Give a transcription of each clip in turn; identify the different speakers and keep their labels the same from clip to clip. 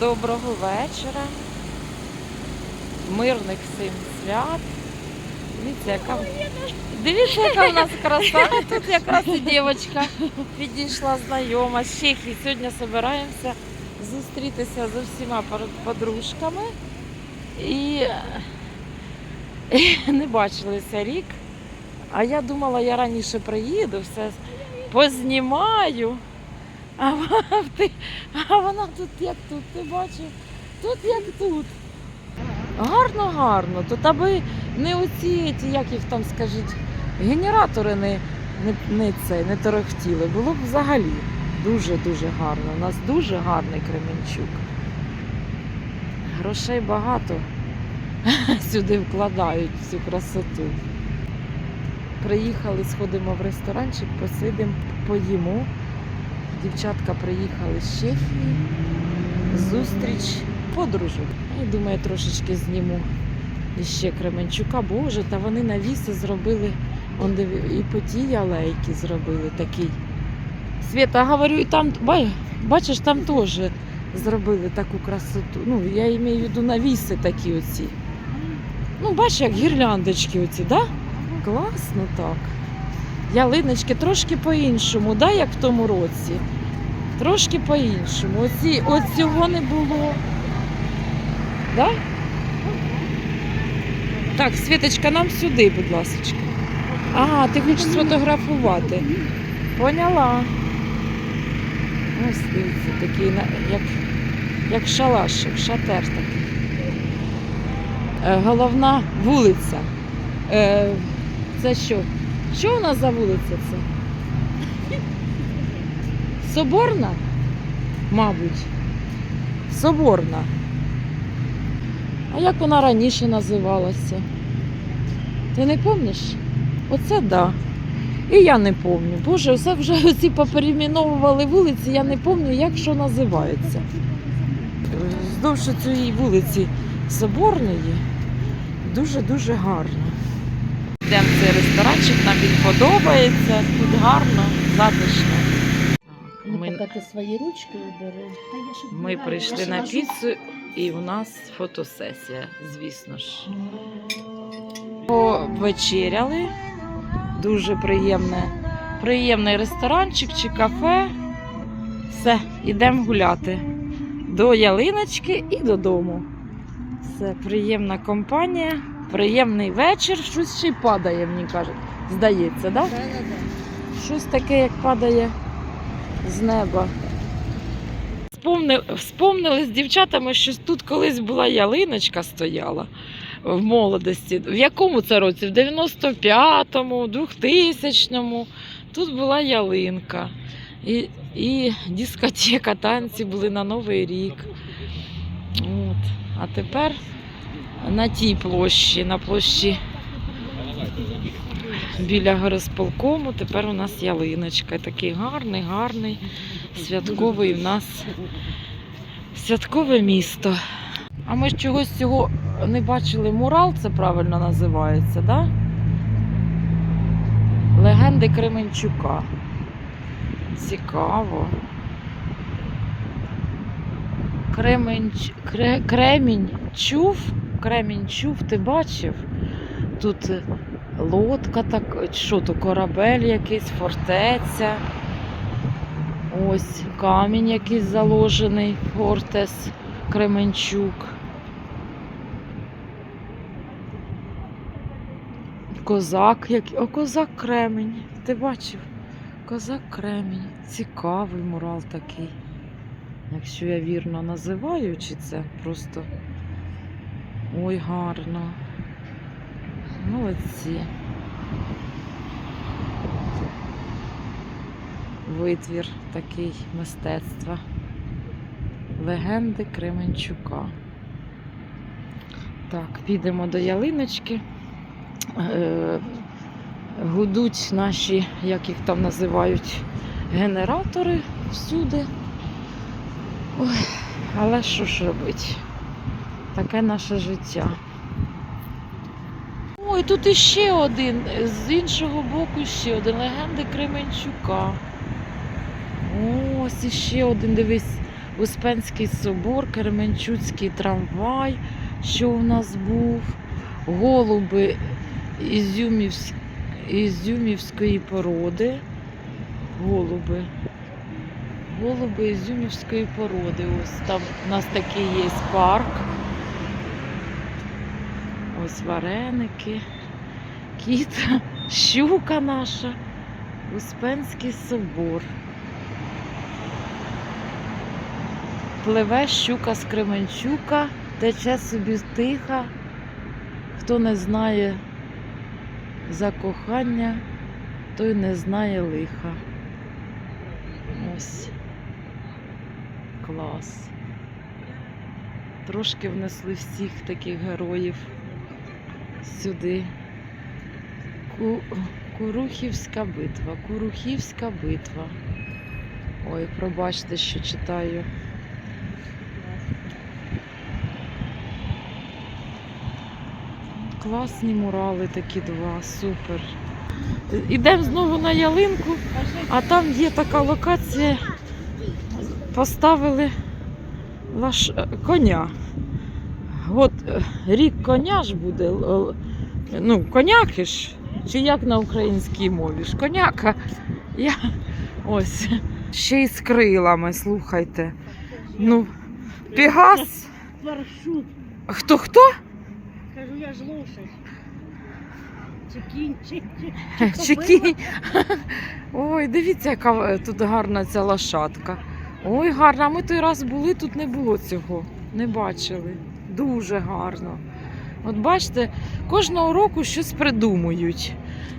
Speaker 1: Доброго вечора. Мирних всім свят. Дивіться, яка, Дивіться, яка в нас краса. Тут якраз і дівчинка підійшла знайома з. Сьогодні збираємося зустрітися з усіма подружками. І не бачилися рік. А я думала, я раніше приїду, все познімаю. А, ти, а вона тут як тут, ти бачив? Тут як тут. Гарно, гарно. Тут аби не оці, як їх там скажіть, генератори не, не, не, це, не торохтіли. Було б взагалі дуже-дуже гарно. У нас дуже гарний Кременчук. Грошей багато сюди вкладають всю красоту. Приїхали, сходимо в ресторанчик, посидимо, поїмо. Дівчатка приїхали з Чехії. Зустріч подружок. І думаю, трошечки зніму іще Кременчука. Боже, та вони навіси зробили. Он і по тій алейки зробили такий. Свята, говорю, і там, бачиш, там теж зробили таку красоту. Ну, я маю в виду навіси такі оці. Ну, бачиш, як гірляндочки оці, да? Класно так. Ялиночки трошки по-іншому, да, як в тому році. Трошки по-іншому. Оці, от цього не було. Да? Так, Світочка, нам сюди, будь ласка. А, ти хочеш сфотографувати. Поняла. Ось дивіться, такий, як, як шалашик, шатер такий. Е, головна вулиця. Е, це що? Що у нас за вулиця це? Соборна? Мабуть. Соборна. А як вона раніше називалася? Ти не пам'ятаєш? Оце да. І я не пам'ятаю. Боже, все вже оці поперейменовували вулиці, я не пам'ятаю, як що називається. Вздовж цієї вулиці Соборної дуже-дуже гарно. Йдемо в цей ресторанчик, нам він подобається, тут гарно, затишно.
Speaker 2: Ну,
Speaker 1: Ми,
Speaker 2: поки ти свої ручки убери.
Speaker 1: ми прийшли на піцу і у нас фотосесія, звісно ж. Повечеряли. Дуже приємне, приємний ресторанчик чи кафе. Все, йдемо гуляти. До ялиночки і додому. Все, приємна компанія, приємний вечір. Щось ще й падає, мені кажуть. Здається, так? Да? Щось таке, як падає з неба. Спомни, вспомнили з дівчатами, що тут колись була ялиночка стояла в молодості. В якому це році? В 95-му, 2000-му. Тут була ялинка. І, і дискотека, танці були на Новий рік. От. А тепер на тій площі, на площі біля горосполкому, тепер у нас ялиночка. Такий гарний, гарний, святковий у нас святкове місто. А ми чогось цього не бачили. Мурал це правильно називається, да? Легенди Кременчука. Цікаво. Кременч... Кре... Кремінь чув? Кремінь чув, ти бачив? Тут лодка, так, що то корабель якийсь, фортеця. Ось камінь якийсь заложений, Фортес Кременчук. Козак, який. О, козак Кремень. Ти бачив? Козак Кремень. Цікавий мурал такий. Якщо я вірно називаю, чи це просто. Ой, гарно. Молодці. Витвір такий мистецтва. Легенди Кременчука. Так, підемо до ялиночки. Е, гудуть наші, як їх там називають, генератори всюди. Ой, але що ж робить? Таке наше життя. Ой, тут іще один, з іншого боку ще один. Легенди Кременчука. Ось іще один, дивись, Успенський собор, Кременчуцький трамвай, що у нас був, голуби Ізюмівсь... Ізюмівської породи. Голуби. Голуби Ізюмівської породи. Ось там у нас такий є парк. Ось вареники, кіт, щука наша, Успенський собор. Пливе щука з Кременчука, тече собі тиха. Хто не знає за кохання, той не знає лиха. Ось. Клас. Трошки внесли всіх таких героїв сюди. Ку... Курухівська битва, Курухівська битва. Ой, пробачте, що читаю. Класні мурали такі два, супер. Ідемо знову на ялинку, а там є така локація. Поставили лаш... коня. От е, рік коня ж буде. Ну, коняки ж. Чи як на українській мові? ж Коняка. Я... Ось. Ще й з крилами, слухайте. Ну, Пегас.
Speaker 2: Парашут.
Speaker 1: Хто хто?
Speaker 2: Кажу, я ж лошадь. Чи кінь, чи, чи,
Speaker 1: Чи кінь? Ой, дивіться, яка е, тут гарна ця лошадка. Ой, гарна. Ми той раз були, тут не було цього. Не бачили. Дуже гарно. От бачите, кожного року щось придумують.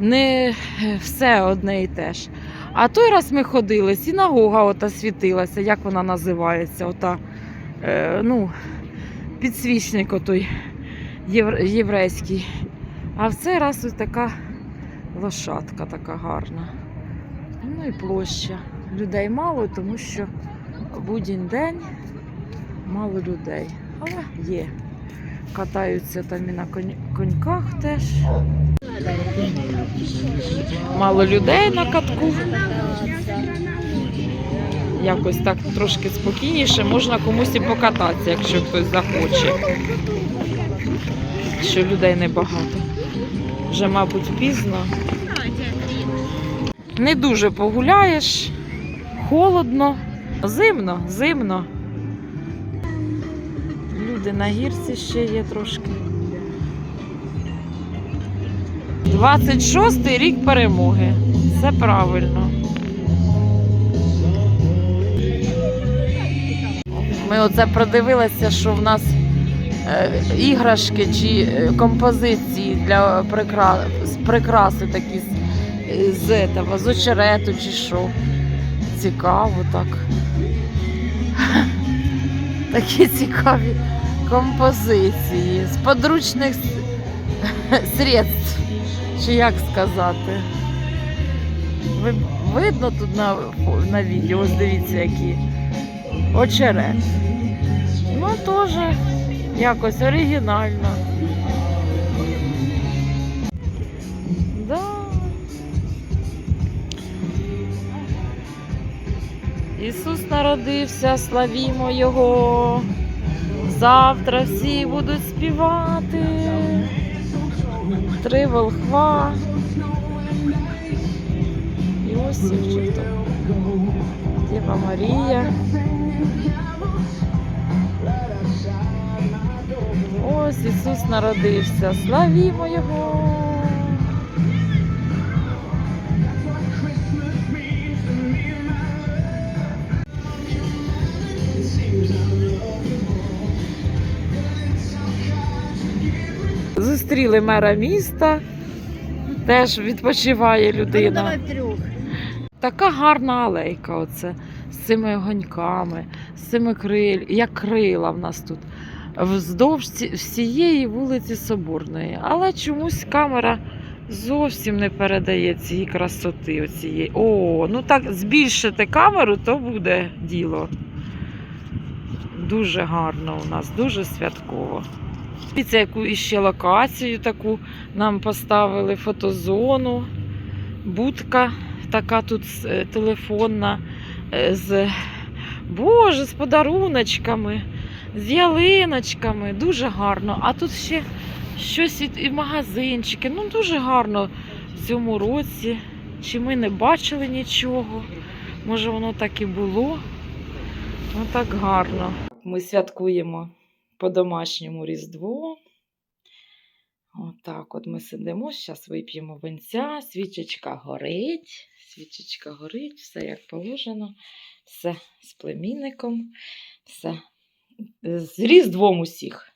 Speaker 1: Не е, все одне і те ж. А той раз ми ходили, синагога ота світилася, як вона називається, ота, е, ну, підсвічник отой єврейський. А в цей раз ось така лошадка така гарна. Ну і площа. Людей мало, тому що будь-день день мало людей. Але є. Катаються там і на конь- коньках теж. Мало людей на катку. Якось так трошки спокійніше, можна комусь і покататися, якщо хтось захоче. Що людей небагато. Вже, мабуть, пізно. Не дуже погуляєш, холодно, зимно, зимно. Люди на гірці ще є трошки. 26-й рік перемоги. Все правильно. Ми оце продивилися, що в нас е, іграшки чи е, композиції для прикра... прикраси такі з, з, з очерету чи що. Цікаво так. Такі цікаві композиції з подручних средств, чи як сказати. Ви, видно тут на, на відео, ось дивіться, які очерет. Ну, теж якось оригінально. Да. Ісус народився, славімо Його. Завтра всі будуть співати. Три волхва. Йосиф чи хто? Діва Марія. Ось Ісус народився. Славімо Його. Зустріли мера міста. Теж відпочиває людина. Така гарна алейка, оце з цими огоньками, з цими криль, як крила в нас тут. Вздовж всієї вулиці Соборної. Але чомусь камера зовсім не передає цієї красоти. Оцієї. О, ну так збільшити камеру, то буде діло. Дуже гарно у нас, дуже святково. Дивіться, яку іще локацію таку нам поставили, фотозону, будка така тут е, телефонна е, з Боже, з подаруночками, з ялиночками. Дуже гарно. А тут ще щось і магазинчики. Ну, дуже гарно в цьому році. Чи ми не бачили нічого? Може, воно так і було. Ну, так гарно. Ми святкуємо по-домашньому Різдво. Отак от ми сидимо, зараз вип'ємо винця, свічечка горить, свічечка горить, все як положено, все з племінником, все з Різдвом усіх.